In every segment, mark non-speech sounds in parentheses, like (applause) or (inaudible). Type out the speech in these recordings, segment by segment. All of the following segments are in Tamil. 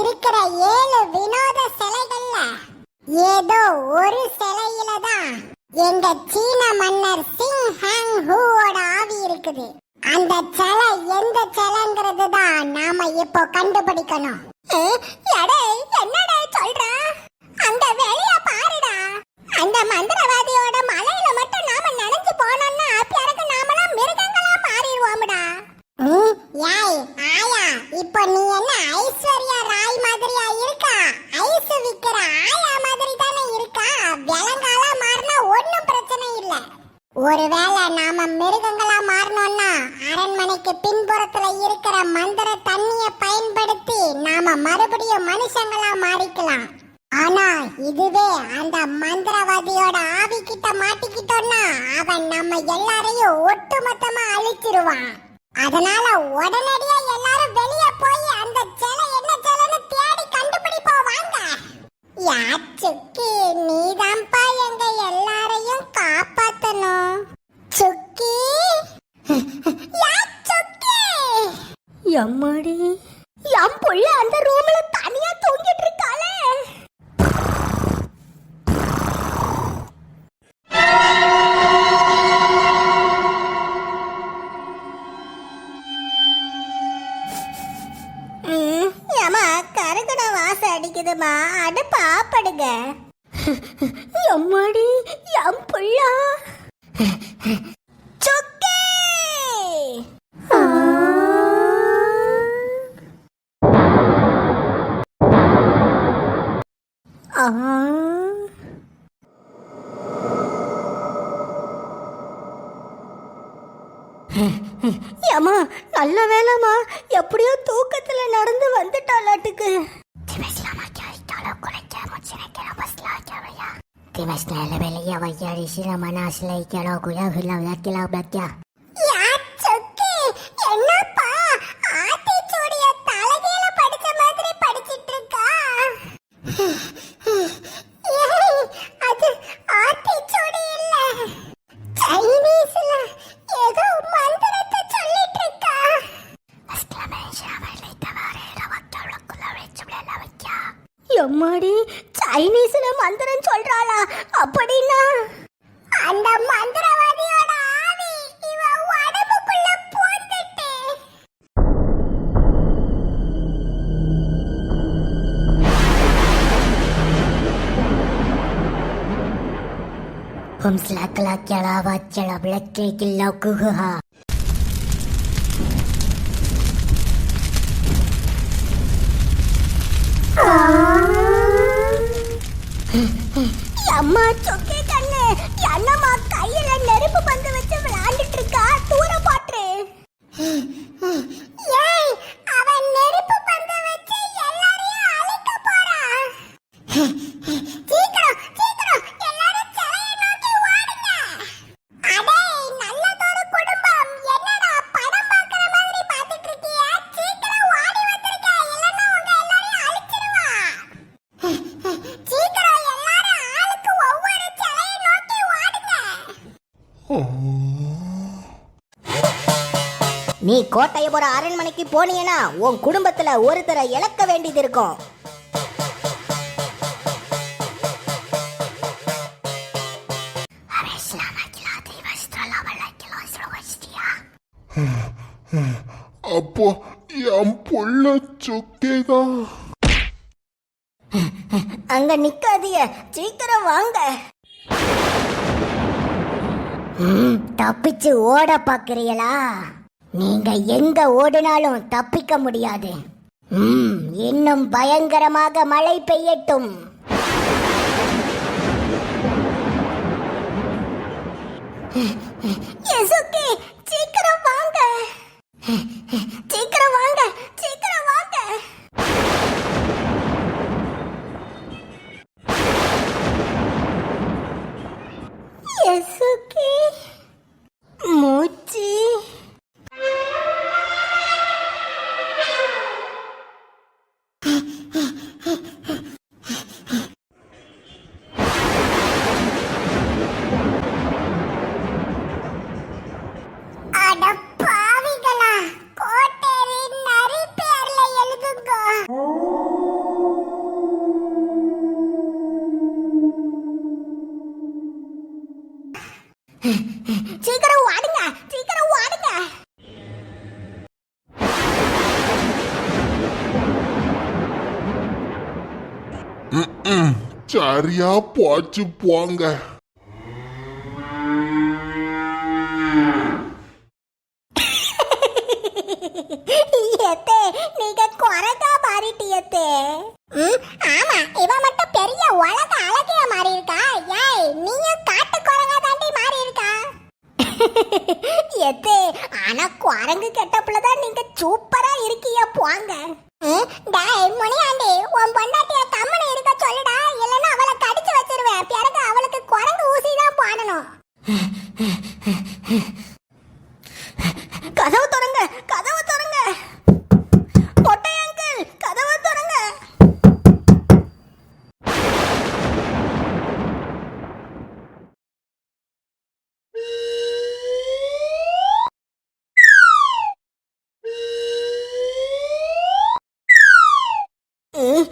இருக்கிற ஏழு வினோத சிலைகள்ல ஏதோ ஒரு சிலையில தான் எங்க சீன மன்னர் சிங் ஹாங் ஹூவோட ஆவி இருக்குது. அந்த சிலை எந்த சிலைங்கிறது தான் நாம இப்போ கண்டுபிடிக்கணும். என்னடா சொல்ற? அந்த வெளிய பாருடா. அந்த மந்திரவாதி மந்திரவாதியோட ஆவி கிட்ட மாட்டிக்கிட்டோம்னா அவன் நம்ம எல்லாரையும் ஒட்டுமொத்தமா அழிச்சிருவான். அதனால உடனடியா எல்லாரும் வெளிய போய் அந்த சிலை என்ன சிலைன்னு தேடி கண்டுபிடிப்போம் வாங்க. யாச்சுக்கி நீதான்ப்பா எங்க எல்லாரையும் காப்பாத்தணும். சுக்கி யா எம்மாடி? என் புள்ள அந்த ரூம்ல வாசம் அடிக்குதுமா அடுப்பு எம்மாடி எம் புள்ளா. ஆ. ஏமா நல்ல வேலைம்மா. எப்படியோ தூக்கத்துல நடந்து வந்துட்டாளாட்டுக்கு. என்னப்பா ஆத்திச்சூடிய தலைகீழ படிச்ச மாதிரி படிச்சிட்டு இருக்கா ஏய், அது ஆத்திச்சூடி இல்ல சைனீஸ்ல ஏதோ மந்திரத்தை சொல்லிட்டு இருக்கா எம்மாடி சைனீஸ்ல மந்திரம் சொல்றாளா? அப்படின்னா? அந்த மந்திரவாதியோட ஆவி இவ உடம்புக்குள்ள பூந்துட்டு. Hum slakla kyala vachala blakke killa kuha. 嗯嗯就麻 நீ கோட்டையபுரம் அரண்மனைக்கு போனீங்கன்னா உன் குடும்பத்துல ஒருத்தரை இழக்க வேண்டியது இருக்கும். அப்போ என் புள்ள சுக்கேதா? அங்க நிக்காதீய சீக்கிரம் வாங்க. தப்பிச்சு ஓட பாக்குறீங்களா? நீங்க எங்க ஓடினாலும் தப்பிக்க முடியாது. இன்னும் பயங்கரமாக மழை பெய்யட்டும். சீக்கிரம் வாங்க. சீக்கிரம் வாங்க சீக்கிரம் வாங்க. சரியா போச்சு போங்க. நீங்க குரங்கா மாறிட்டியத்தே ஆமா இவ மட்டும் பெரிய உலக அழகிய மாறி இருக்கா ஏய் நீயும் காட்டு குரங்கா தாண்டி மாறி இருக்கா ஆனா குரங்கு கெட்டப்புல தான் நீங்க சூப்பரா இருக்கீங்க போங்க. டேய் முனியாண்டி உன் பொண்டாட்டிய கதவு திறங்க கதவு திறங்க. மொட்டை அங்கிள் கதவு திறங்க. ம்,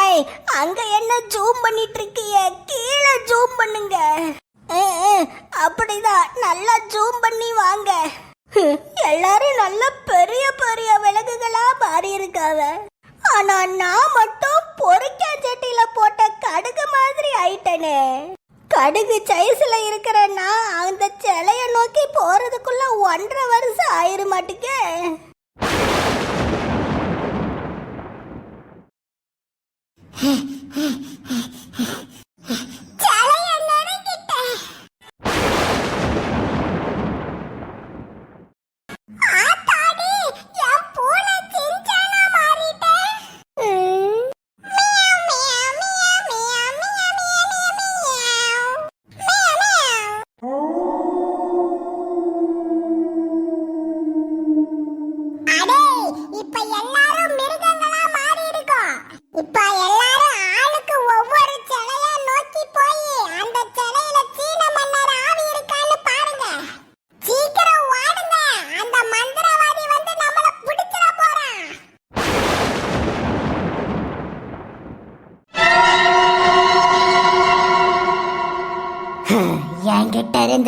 ஏய் அங்க என்ன ஜூம் பண்ணிட்டு இருக்கீங்க கீழே ஜூம் பண்ணுங்க. அப்படிதான் நல்லா ஜூம் பண்ணி வாங்க. (laughs) எல்லாரும் நல்ல பெரிய பெரிய விலங்குகளா மாறி இருக்காவ ஆனா நான் மட்டும் பொறிக்க சட்டியில போட்ட கடுகு மாதிரி ஆயிட்டனே. கடுகு சைஸ்ல இருக்கிறேன்னா அந்த சிலைய நோக்கி போறதுக்குள்ள ஒன்றரை வருஷம் ஆயிரு மாட்டுக்கே. தலைய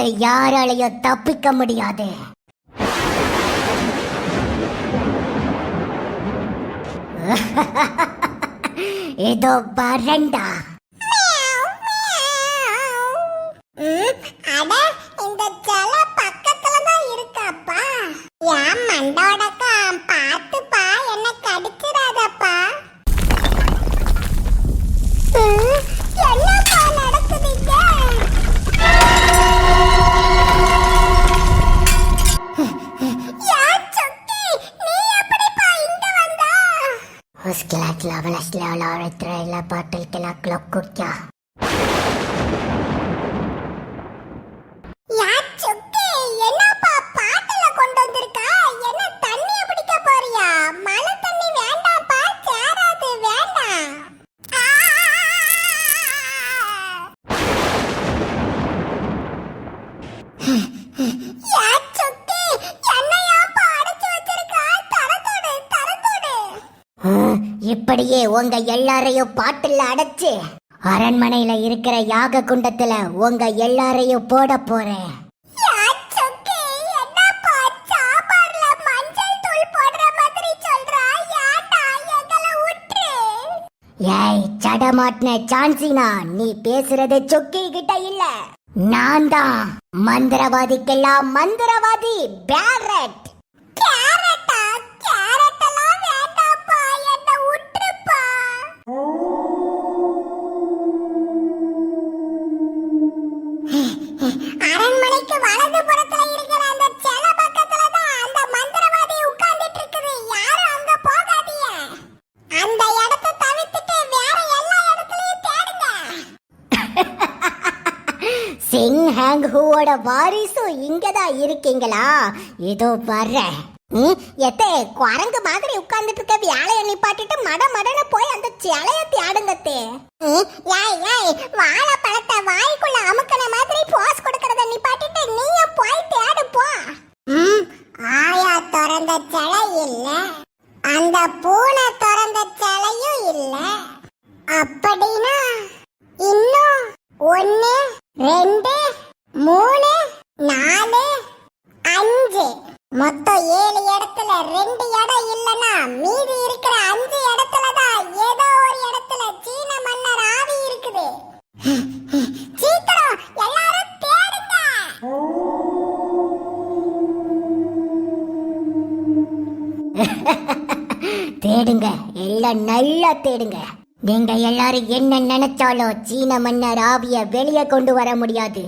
இருந்து யாராலையும் தப்பிக்க முடியாது. (laughs) இதோ பரண்டா அட இந்த பக்கத்துல தான் இருக்காப்பா என் மண்டோடக்கா उसके लावला स्लावला और इतना बाटल के ला क्लॉक को क्या யார் இப்படியே உங்க எல்லாரையும் பாட்டுல அடைச்சு அரண்மனையில இருக்கிற யாக குண்டத்துல உங்க எல்லாரையும் போட போறேன். ஏய் சடமாட்டின சான்சினா நீ பேசுறது சொக்கி கிட்ட இல்ல. நான் தான் மந்திரவாதிக்கெல்லாம் மந்திரவாதி பேரட் கேரட்டா கேரட் அரண்மனைக்கு வலது புறத்துல இருக்கிற அந்த செல பக்கத்துல தான் அந்த மந்திரவாதி உட்கார்ந்துட்டு இருக்குது யாரும் அங்க போகாதீங்க. அந்த இடத்தை தவிர்த்துட்டு வேற எல்லா இடத்துலயும் தேடுங்க. சிங் ஹேங் ஹூவோட வாரிசும் இங்கதான் இருக்கீங்களா? இதோ வர்றேன். நீ எத்தே குரங்கு மாதிரி உட்கார்ந்துட்டு இருக்க வேலையை நிப்பாட்டிட்டு மட மடன போய் அந்த சிலைய தேடுங்கத்தே ஏய் ஏய் வாழை பழத்தை வாய்க்குள்ள அமுக்கின மாதிரி போஸ் கொடுக்கறத நிப்பாட்டிட்டு நீயும் போய் தேடு போ. ம் ஆயா திறந்த சிலை இல்ல. அந்த பூனை திறந்த சிலையும் இல்ல. அப்படின்னா இன்னும் ஒன்னு ரெண்டு மூணு மொத்தம் ஏழு இடத்துல ரெண்டு இடம் இல்லனா மீதி இருக்கிற அஞ்சு இடத்துல தான் ஏதோ ஒரு இடத்துல சீன மன்னர் ஆவி இருக்குது. சீக்கிரம் எல்லாரும் தேடுங்க. தேடுங்க எல்லாம் நல்லா தேடுங்க. நீங்க எல்லாரும் என்ன நினைச்சாலும் சீன மன்னர் ஆவிய வெளியே கொண்டு வர முடியாது.